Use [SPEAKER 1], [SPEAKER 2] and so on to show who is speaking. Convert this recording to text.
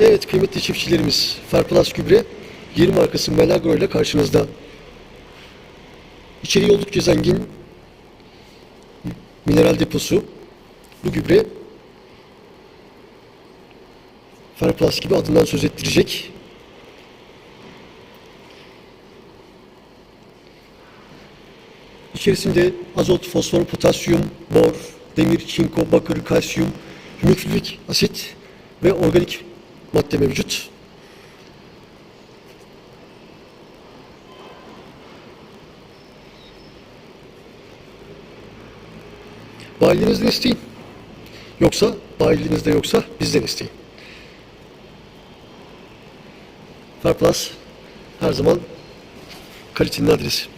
[SPEAKER 1] Evet kıymetli çiftçilerimiz Farplas Gübre yeni markası Melagro ile karşınızda. İçeriği oldukça zengin. Mineral deposu. Bu gübre Farplas gibi adından söz ettirecek. İçerisinde azot, fosfor, potasyum, bor, demir, çinko, bakır, kalsiyum, hümüflürik asit ve organik madde mevcut. Bayilinizden isteyin. Yoksa, bayilinizde yoksa bizden isteyin. Farplas her zaman kalitenin adresi.